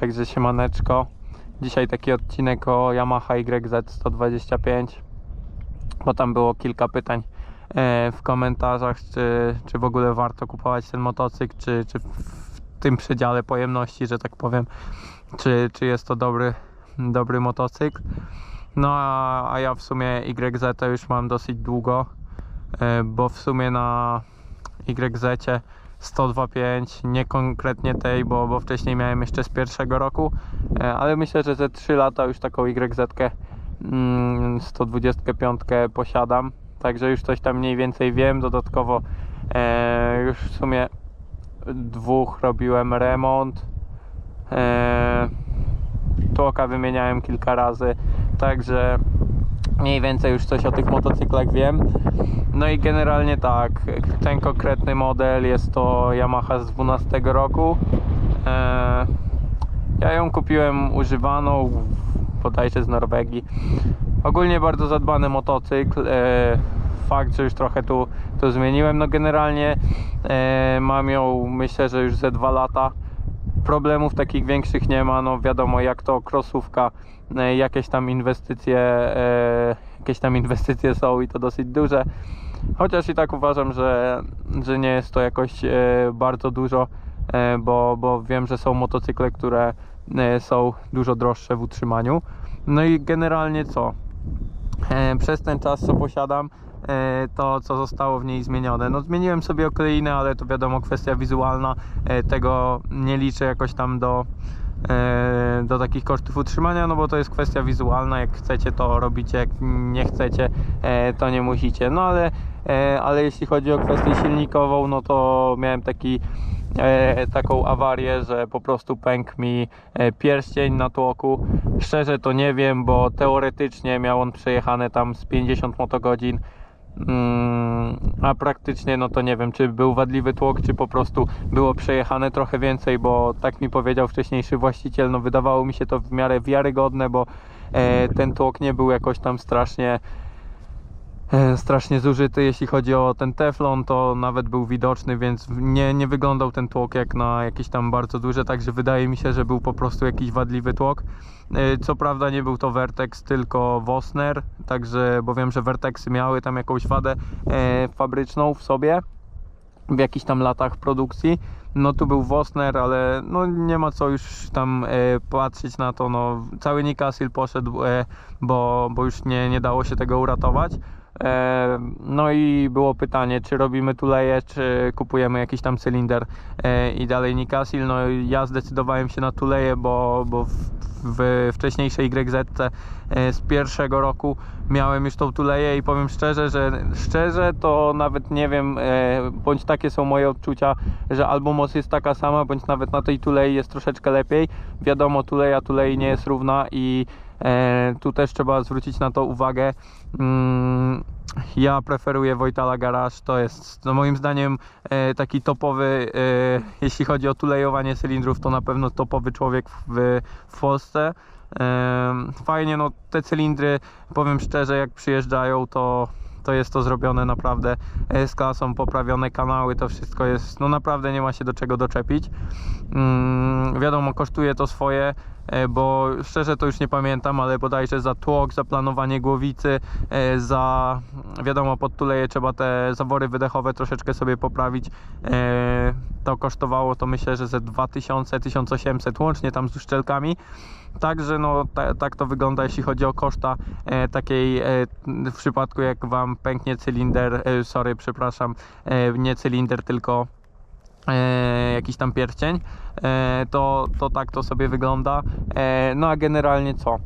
Także siemaneczko. Dzisiaj taki odcinek o Yamaha YZ 125, bo tam było kilka pytań e, w komentarzach, czy, czy w ogóle warto kupować ten motocykl, czy, czy w tym przedziale pojemności, że tak powiem, czy, czy jest to dobry, dobry motocykl. No a, a ja w sumie YZ już mam dosyć długo, e, bo w sumie na YZ 102.5, nie konkretnie tej, bo, bo wcześniej miałem jeszcze z pierwszego roku, e, ale myślę, że ze 3 lata już taką YZ mm, 125 posiadam, także już coś tam mniej więcej wiem, dodatkowo e, już w sumie dwóch robiłem remont, e, tłoka wymieniałem kilka razy, także mniej więcej już coś o tych motocyklach wiem. No i generalnie tak, ten konkretny model jest to Yamaha z 12 roku. E, ja ją kupiłem używaną, bodajże z Norwegii. Ogólnie bardzo zadbany motocykl. E, fakt, że już trochę tu, tu zmieniłem. No generalnie e, mam ją myślę, że już ze dwa lata problemów takich większych nie ma, no wiadomo jak to krosówka, e, jakieś tam inwestycje, e, jakieś tam inwestycje są i to dosyć duże. Chociaż i tak uważam, że, że nie jest to jakoś e, bardzo dużo, bo, bo wiem, że są motocykle, które są dużo droższe w utrzymaniu. No i generalnie co? Przez ten czas co posiadam to co zostało w niej zmienione. No zmieniłem sobie okleinę, ale to wiadomo kwestia wizualna, e, tego nie liczę jakoś tam do e, do takich kosztów utrzymania, no bo to jest kwestia wizualna, jak chcecie to robicie, jak nie chcecie e, to nie musicie. No ale, e, ale jeśli chodzi o kwestię silnikową, no to miałem taki e, taką awarię, że po prostu pękł mi e, pierścień na tłoku. Szczerze to nie wiem, bo teoretycznie miał on przejechane tam z 50 motogodzin. Mm, a praktycznie no to nie wiem, czy był wadliwy tłok, czy po prostu było przejechane trochę więcej, bo tak mi powiedział wcześniejszy właściciel, no wydawało mi się to w miarę wiarygodne, bo e, ten tłok nie był jakoś tam strasznie strasznie zużyty, jeśli chodzi o ten teflon, to nawet był widoczny, więc nie, nie wyglądał ten tłok jak na jakieś tam bardzo duże, także wydaje mi się, że był po prostu jakiś wadliwy tłok. E, Co prawda nie był to Vertex, tylko Wosner, także, bo wiem, że Vertexy miały tam jakąś wadę e, fabryczną w sobie, w jakichś tam latach produkcji. No tu był Wosner, ale no nie ma co już tam e, patrzeć na to, no cały Nikasil poszedł, e, bo, bo już nie, nie dało się tego uratować. No i było pytanie, czy robimy tuleje, czy kupujemy jakiś tam cylinder e, i dalej Nikasil. No ja zdecydowałem się na tuleje, bo, bo w, w wcześniejszej YZ e, z pierwszego roku miałem już tą tuleję i powiem szczerze, że szczerze to nawet nie wiem, e, bądź takie są moje odczucia, że albo moc jest taka sama, bądź nawet na tej tulei jest troszeczkę lepiej. Wiadomo, tuleja tulei nie jest równa i tu też trzeba zwrócić na to uwagę. Mm, ja preferuję Wojtala Garage, to jest no moim zdaniem e, taki topowy, e, jeśli chodzi o tulejowanie cylindrów, to na pewno topowy człowiek w, w Polsce. E, fajnie, no te cylindry, powiem szczerze, jak przyjeżdżają, to to jest to zrobione naprawdę e, z klasą, poprawione kanały, to wszystko jest, no naprawdę nie ma się do czego doczepić. Mm, wiadomo, kosztuje to swoje, e, bo szczerze to już nie pamiętam, ale bodajże za tłok, za planowanie głowicy, e, za wiadomo, pod tuleje trzeba te zawory wydechowe troszeczkę sobie poprawić. E, To kosztowało to myślę, że ze 2000-1800 łącznie tam z uszczelkami. Także no ta, tak to wygląda jeśli chodzi o koszta e, takiej e, w przypadku jak wam pęknie cylinder, e, sorry, przepraszam, e, nie cylinder, tylko e, jakiś tam pierścień, e, to, to tak to sobie wygląda. E, no a generalnie co? E,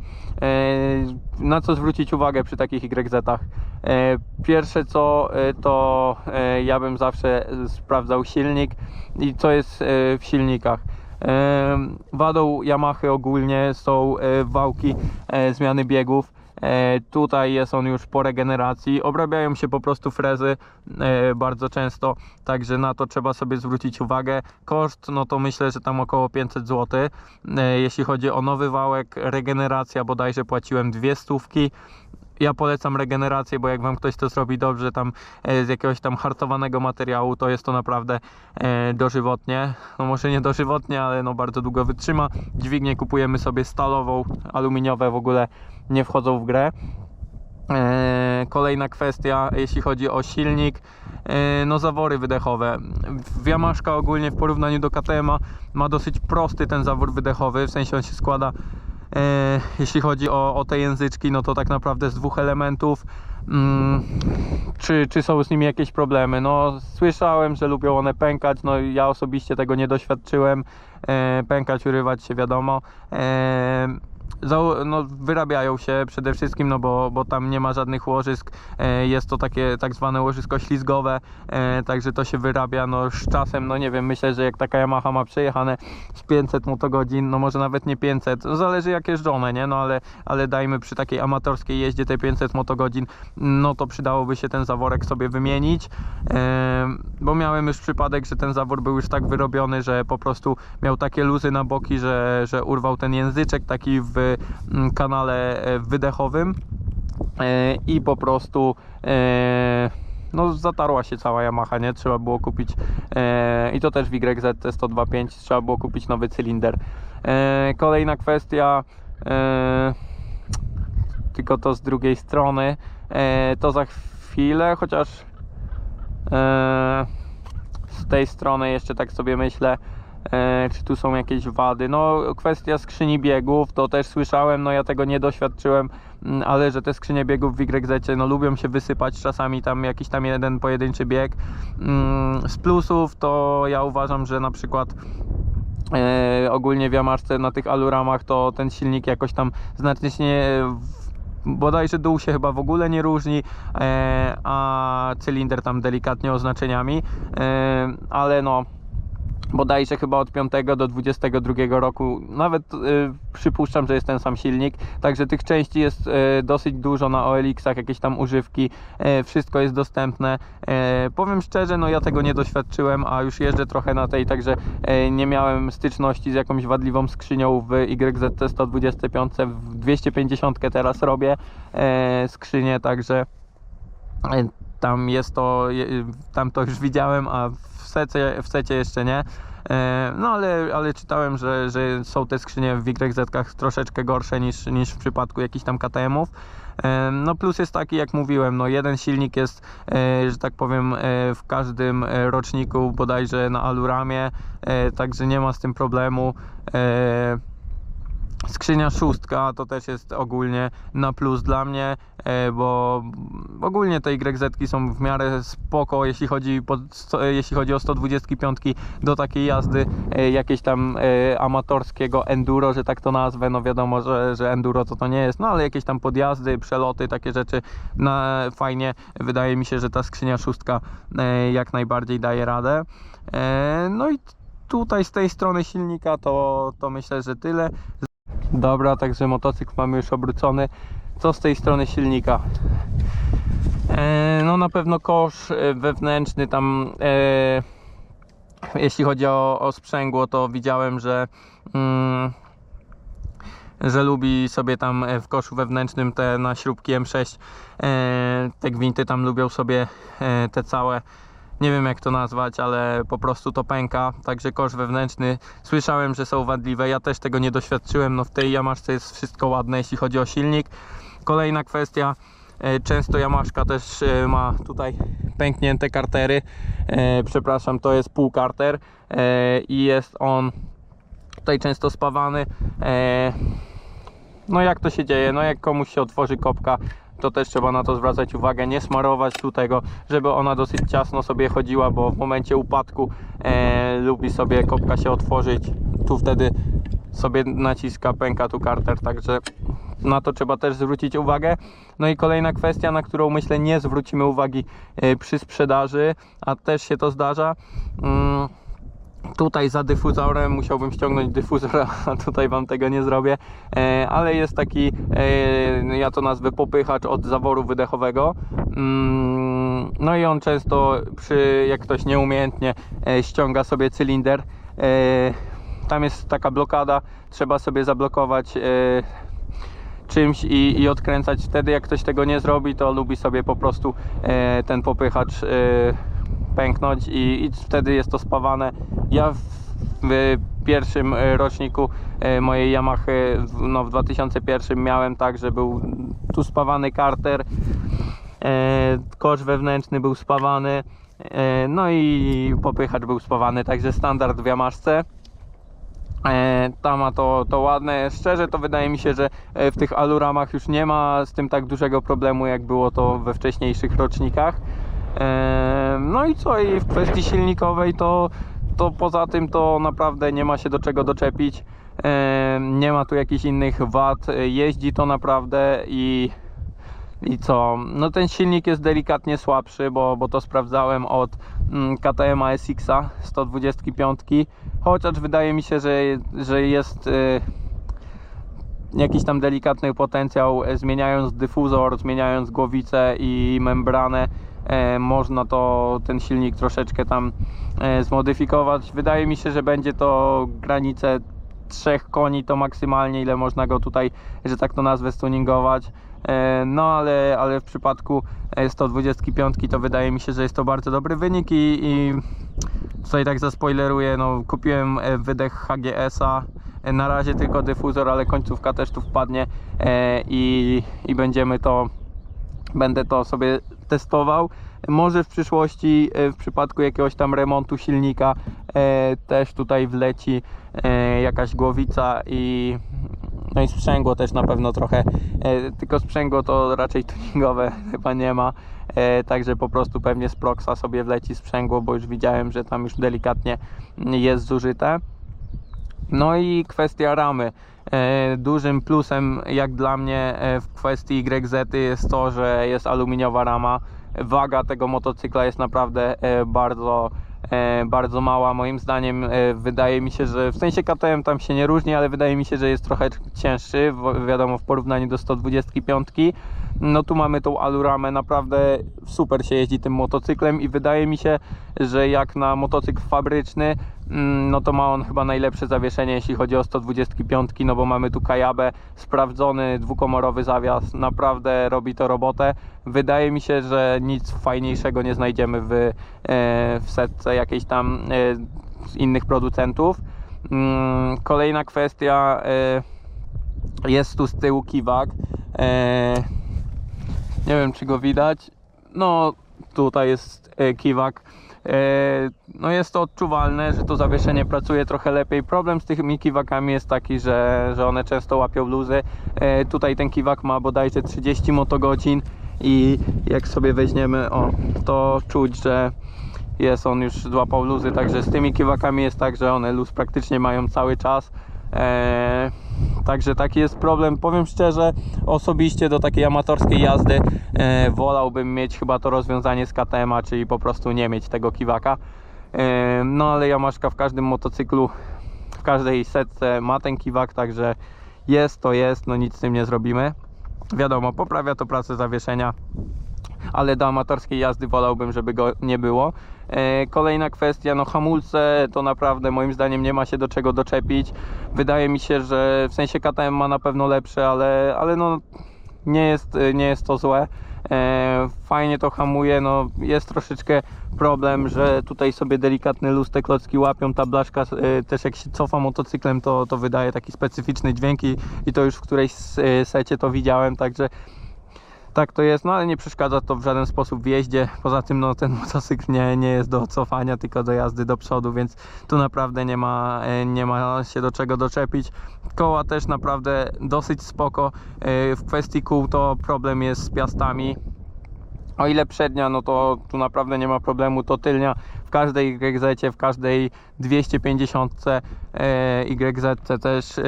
na co zwrócić uwagę przy takich YZ-ach? E, pierwsze co, e, to e, ja bym zawsze e, sprawdzał silnik i co jest e, w silnikach. Wadą Yamahy ogólnie są e, wałki e, zmiany biegów. E, Tutaj jest on już po regeneracji. Obrabiają się po prostu frezy bardzo często, także na to trzeba sobie zwrócić uwagę. Koszt, no to myślę, że tam około 500 zł. Jeśli chodzi o nowy wałek, regeneracja bodajże płaciłem dwie stówki. Ja polecam regenerację, bo jak wam ktoś to zrobi dobrze tam e, z jakiegoś tam hartowanego materiału, to jest to naprawdę e, dożywotnie. No może nie dożywotnie, ale no bardzo długo wytrzyma. Dźwignię kupujemy sobie stalową, aluminiowe w ogóle nie wchodzą w grę. E, Kolejna kwestia, jeśli chodzi o silnik, no zawory wydechowe. Yamaszka ogólnie w porównaniu do KTM ma dosyć prosty ten zawór wydechowy, w sensie on się składa, jeśli chodzi o, o te języczki, no to tak naprawdę z dwóch elementów. Mm, czy, czy są z nimi jakieś problemy? No słyszałem, że lubią one pękać, no ja osobiście tego nie doświadczyłem. E, pękać, urywać się wiadomo. E, no, wyrabiają się przede wszystkim, no bo, bo tam nie ma żadnych łożysk, e, jest to takie tak zwane łożysko ślizgowe, e, także to się wyrabia no, z czasem, no nie wiem, myślę, że jak taka Yamaha ma przejechane z 500 motogodzin, no może nawet nie 500, no, zależy jak jeżdżone, nie, no ale, ale dajmy przy takiej amatorskiej jeździe te 500 motogodzin, no to przydałoby się ten zaworek sobie wymienić, e, bo miałem już przypadek, że ten zawór był już tak wyrobiony, że po prostu miał takie luzy na boki, że, że urwał ten języczek taki w mm, kanale e, wydechowym e, i po prostu e, no zatarła się cała Yamaha, nie? Trzeba było kupić i to też w YZT 102.5 trzeba było kupić nowy cylinder. Kolejna kwestia tylko to z drugiej strony to za chwilę, chociaż z tej strony jeszcze tak sobie myślę czy tu są jakieś wady. No kwestia skrzyni biegów, to też słyszałem, no ja tego nie doświadczyłem, mm, ale że te skrzynie biegów w YZ no lubią się wysypać czasami tam jakiś tam jeden pojedynczy bieg. Mm, Z plusów to ja uważam, że na przykład e, ogólnie w Yamaszce na tych aluramach to ten silnik jakoś tam znacznie bodajże dół się chyba w ogóle nie różni, e, a cylinder tam delikatnie oznaczeniami, e, ale no bodajże chyba od 5 do 22 roku, nawet y, przypuszczam, że jest ten sam silnik, także tych części jest y, dosyć dużo na OLX-ach, jakieś tam używki, y, wszystko jest dostępne. Y, powiem szczerze, no ja tego nie doświadczyłem, a już jeżdżę trochę na tej, także y, nie miałem styczności z jakąś wadliwą skrzynią w YZT 125, w 250 teraz robię y, skrzynię, także y, tam jest to, y, tam to już widziałem, a w secie, w secie jeszcze nie. E, No ale, ale czytałem, że, że są te skrzynie w YZ-kach troszeczkę gorsze niż, niż w przypadku jakichś tam KTM-ów. E, No plus jest taki, jak mówiłem, no jeden silnik jest, e, że tak powiem, w każdym roczniku bodajże na aluramie, także nie ma z tym problemu. E, Skrzynia szóstka to też jest ogólnie na plus dla mnie, e, bo ogólnie te YZ są w miarę spoko, jeśli chodzi, pod, sto- jeśli chodzi o 125 do takiej jazdy e, jakieś tam e, amatorskiego enduro, że tak to nazwę, no wiadomo, że, że enduro to to nie jest, no ale jakieś tam podjazdy, przeloty, takie rzeczy na, fajnie, wydaje mi się, że ta skrzynia szóstka e, jak najbardziej daje radę. E, No i tutaj z tej strony silnika to, to myślę, że tyle. Dobra, także motocykl mamy już obrócony. Co z tej strony silnika? E, no na pewno kosz e, wewnętrzny tam e, jeśli chodzi o, o sprzęgło to widziałem, że mm, że lubi sobie tam e, w koszu wewnętrznym te na śrubki M6 e, te gwinty tam lubią sobie te całe nie wiem jak to nazwać, ale po prostu to pęka, także kosz wewnętrzny słyszałem, że są wadliwe, ja też tego nie doświadczyłem, no w tej Yamaszce jest wszystko ładne jeśli chodzi o silnik. Kolejna kwestia, e, często Yamaszka też e, ma tutaj pęknięte kartery, e, przepraszam, to jest półkarter e, i jest on tutaj często spawany. No jak to się dzieje? No jak komuś się otworzy kopka, to też trzeba na to zwracać uwagę, nie smarować tu tego, żeby ona dosyć ciasno sobie chodziła, bo w momencie upadku e, lubi sobie kopka się otworzyć, tu wtedy sobie naciska, pęka tu karter, także na to trzeba też zwrócić uwagę. No i kolejna kwestia, na którą myślę nie zwrócimy uwagi e, przy sprzedaży, a też się to zdarza. Mm, Tutaj za dyfuzorem musiałbym ściągnąć dyfuzor, a tutaj Wam tego nie zrobię, e, ale jest taki, e, ja to nazwę popychacz od zaworu wydechowego. Mm, No i on często, przy, jak ktoś nieumiejętnie e, ściąga sobie cylinder, tam jest taka blokada, trzeba sobie zablokować czymś i, i odkręcać. Wtedy jak ktoś tego nie zrobi, to lubi sobie po prostu ten popychacz pęknąć i, i wtedy jest to spawane. Ja w, pierwszym e, roczniku e, mojej Yamaha w- no, w 2001 miałem tak, że był tu spawany karter, e, kosz wewnętrzny był spawany, no i popychacz był spawany, także standard w Yamaszce. Ta ma to, to ładne. Szczerze to wydaje mi się, że w tych aluramach już nie ma z tym tak dużego problemu, jak było to we wcześniejszych rocznikach. E, no i co? I w kwestii silnikowej to, to poza tym to naprawdę nie ma się do czego doczepić. E, nie ma tu jakichś innych wad. E, Jeździ to naprawdę i i co? No ten silnik jest delikatnie słabszy, bo, bo to sprawdzałem od KTM SX-a 125, chociaż wydaje mi się, że, że jest y, jakiś tam delikatny potencjał, e, zmieniając dyfuzor, zmieniając głowicę i membranę, e, można to ten silnik troszeczkę tam e, zmodyfikować. Wydaje mi się, że będzie to granice trzech koni to maksymalnie ile można go tutaj, że tak to nazwę, stuningować. E, No ale, ale w przypadku e, 125 to wydaje mi się, że jest to bardzo dobry wynik i, i tutaj tak zaspoileruję, no kupiłem e, wydech HGS-a, E, na razie tylko dyfuzor, ale końcówka też tu wpadnie e, i, i będziemy to będę to sobie testował. Może w przyszłości, e, w przypadku jakiegoś tam remontu silnika, e, też tutaj wleci e, jakaś głowica i no i sprzęgło też na pewno trochę, tylko sprzęgło to raczej tuningowe chyba nie ma, także po prostu pewnie z Proxa sobie wleci sprzęgło, bo już widziałem, że tam już delikatnie jest zużyte. No i kwestia ramy. E, Dużym plusem jak dla mnie e, w kwestii YZ jest to, że jest aluminiowa rama. Waga tego motocykla jest naprawdę e, bardzo, bardzo mała. Moim zdaniem wydaje mi się, że w sensie KTM tam się nie różni, ale wydaje mi się, że jest trochę cięższy, wiadomo w porównaniu do 125. No tu mamy tą aluramę, naprawdę super się jeździ tym motocyklem i wydaje mi się, że jak na motocykl fabryczny, mm, no to ma on chyba najlepsze zawieszenie, jeśli chodzi o 125, no bo mamy tu Kajabę, sprawdzony dwukomorowy zawias, naprawdę robi to robotę. Wydaje mi się, że nic fajniejszego nie znajdziemy w, e, w setce jakiejś tam e, z innych producentów. Mm, Kolejna kwestia, e, jest tu z tyłu kiwak. Nie wiem, czy go widać. No, tutaj jest e, kiwak. E, No jest to odczuwalne, że to zawieszenie pracuje trochę lepiej. Problem z tymi kiwakami jest taki, że, że one często łapią luzy. E, Tutaj ten kiwak ma bodajże 30 motogodzin i jak sobie weźmiemy, o, to czuć, że jest on już złapał luzy, także z tymi kiwakami jest tak, że one luz praktycznie mają cały czas. Także taki jest problem. Powiem szczerze, osobiście do takiej amatorskiej jazdy e, wolałbym mieć chyba to rozwiązanie z KTM-a, czyli po prostu nie mieć tego kiwaka. E, no ale Yamaszka w każdym motocyklu, w każdej setce ma ten kiwak, także jest to jest, no nic z tym nie zrobimy. Wiadomo, poprawia to pracę zawieszenia, ale do amatorskiej jazdy wolałbym, żeby go nie było. E, Kolejna kwestia, no hamulce to naprawdę moim zdaniem nie ma się do czego doczepić. Wydaje mi się, że w sensie KTM ma na pewno lepsze, ale, ale no nie jest, nie jest to złe. E, Fajnie to hamuje, no jest troszeczkę problem, że tutaj sobie delikatny luz te klocki łapią, ta blaszka e, też jak się cofa motocyklem to, to wydaje taki specyficzny dźwięk i, i to już w którejś secie to widziałem, także tak to jest, no ale nie przeszkadza to w żaden sposób w jeździe. Poza tym no, ten motocykl nie, nie jest do cofania, tylko do jazdy do przodu, więc tu naprawdę nie ma, e, nie ma się do czego doczepić. Koła też naprawdę dosyć spoko. E, W kwestii kół to problem jest z piastami. O ile przednia, no to tu naprawdę nie ma problemu, to tylnia każdej YZ, w każdej 250 e, YZ też e,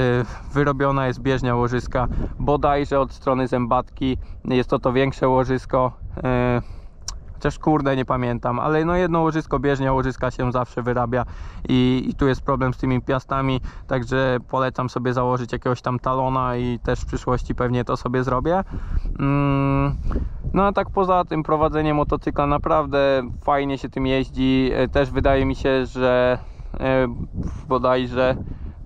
wyrobiona jest bieżnia łożyska, bodajże od strony zębatki jest to to większe łożysko, e, chociaż kurde nie pamiętam, ale no jedno łożysko, bieżnia łożyska się zawsze wyrabia i, i tu jest problem z tymi piastami, także polecam sobie założyć jakiegoś tam talona i też w przyszłości pewnie to sobie zrobię. Mm, no a tak poza tym prowadzenie motocykla naprawdę fajnie się tym jeździ. E, Też wydaje mi się, że e, bodajże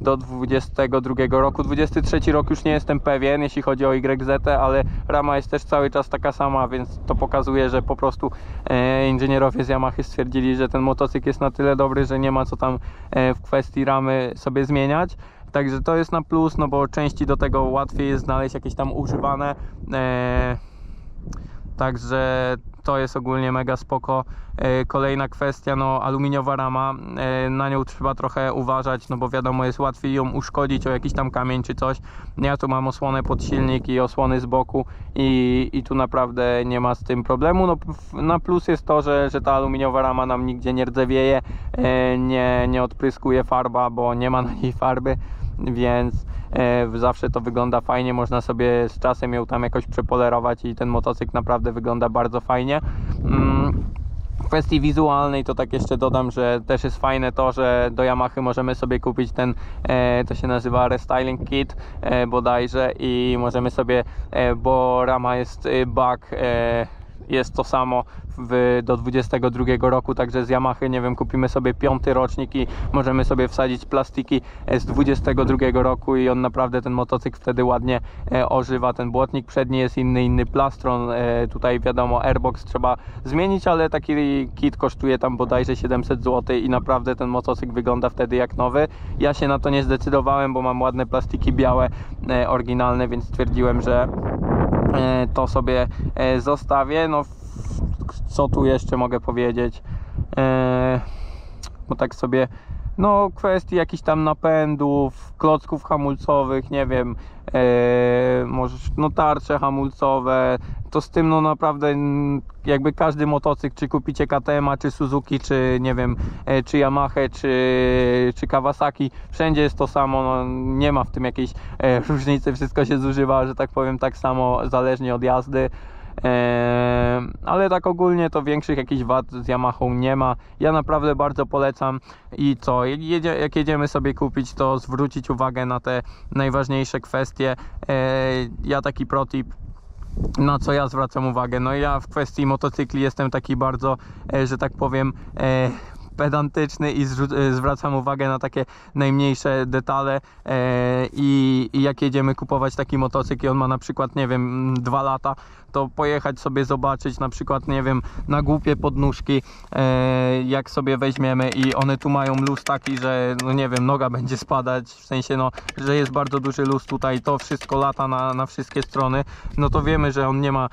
do 22 roku. 23 rok już nie jestem pewien, jeśli chodzi o YZ, ale rama jest też cały czas taka sama, więc to pokazuje, że po prostu e, inżynierowie z Yamahy stwierdzili, że ten motocykl jest na tyle dobry, że nie ma co tam e, w kwestii ramy sobie zmieniać. Także to jest na plus, no bo części do tego łatwiej jest znaleźć jakieś tam używane. E, Także to jest ogólnie mega spoko. E, Kolejna kwestia, no aluminiowa rama, e, na nią trzeba trochę uważać, no bo wiadomo jest łatwiej ją uszkodzić o jakiś tam kamień czy coś. Ja tu mam osłonę pod silnik i osłony z boku i, i tu naprawdę nie ma z tym problemu. No, na plus jest to, że, że ta aluminiowa rama nam nigdzie nie rdzewieje, e, nie, nie odpryskuje farba, bo nie ma na niej farby, więc zawsze to wygląda fajnie, można sobie z czasem ją tam jakoś przepolerować i ten motocykl naprawdę wygląda bardzo fajnie. Mm, w kwestii wizualnej to tak jeszcze dodam, że też jest fajne to, że do Yamahy możemy sobie kupić ten, e, to się nazywa restyling kit e, bodajże i możemy sobie, e, bo rama jest e, bug, e, jest to samo w, do 22 roku, także z Yamahy, nie wiem, kupimy sobie piąty rocznik i możemy sobie wsadzić plastiki e, z 22 roku i on naprawdę ten motocykl wtedy ładnie e, ożywa. Ten błotnik przedni jest inny, inny plastron. E, tutaj wiadomo, airbox trzeba zmienić, ale taki kit kosztuje tam bodajże 700 zł i naprawdę ten motocykl wygląda wtedy jak nowy. Ja się na to nie zdecydowałem, bo mam ładne plastiki białe, oryginalne, więc stwierdziłem, że to sobie e, zostawię. No, co tu jeszcze mogę powiedzieć? E, bo tak sobie, no, kwestii jakichś tam napędów, klocków hamulcowych, nie wiem, e, może no tarcze hamulcowe, to z tym no naprawdę jakby każdy motocykl, czy kupicie KTM, czy Suzuki, czy nie wiem, e, czy Yamaha, czy, czy Kawasaki, wszędzie jest to samo, no, nie ma w tym jakiejś e, różnicy, wszystko się zużywa, że tak powiem, tak samo zależnie od jazdy. Ale tak ogólnie to większych jakichś wad z Yamahą nie ma. Ja naprawdę bardzo polecam i co, jak jedziemy sobie kupić, to zwrócić uwagę na te najważniejsze kwestie. Eee, ja taki protip na co ja zwracam uwagę? No ja w kwestii motocykli jestem taki bardzo, e, że tak powiem, e, pedantyczny i e, zwracam uwagę na takie najmniejsze detale e, i, i jak jedziemy kupować taki motocykl i on ma na przykład, nie wiem, dwa lata, to pojechać sobie zobaczyć na przykład, nie wiem, na głupie podnóżki, e, jak sobie weźmiemy i one tu mają luz taki, że no nie wiem, noga będzie spadać, w sensie no, że jest bardzo duży luz tutaj, to wszystko lata na, na wszystkie strony, no to wiemy, że on nie ma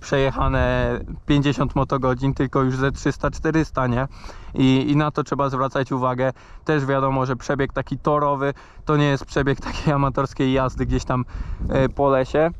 przejechane 50 motogodzin, tylko już ze 300-400, nie? I, I na to trzeba zwracać uwagę. Też wiadomo, że przebieg taki torowy to nie jest przebieg takiej amatorskiej jazdy gdzieś tam e, po lesie.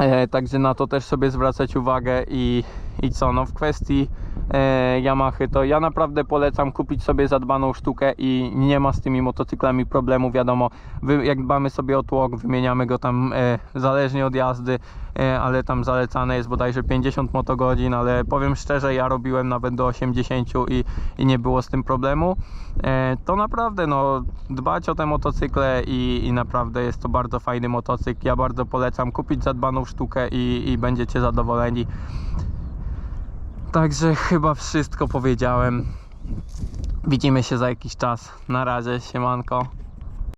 E, także na to też sobie zwracać uwagę i, i co, no w kwestii e, Yamahy to ja naprawdę polecam kupić sobie zadbaną sztukę i nie ma z tymi motocyklami problemu, wiadomo, wy, jak dbamy sobie o tłok, wymieniamy go tam e, zależnie od jazdy, e, ale tam zalecane jest bodajże 50 motogodzin, ale powiem szczerze, ja robiłem nawet do 80 i, i nie było z tym problemu, e, to naprawdę no dbać o te motocykle i, i naprawdę jest to bardzo fajny motocykl, ja bardzo polecam kupić zadbaną sztukę i, i będziecie zadowoleni. Także chyba wszystko powiedziałem. Widzimy się za jakiś czas. Na razie, siemanko.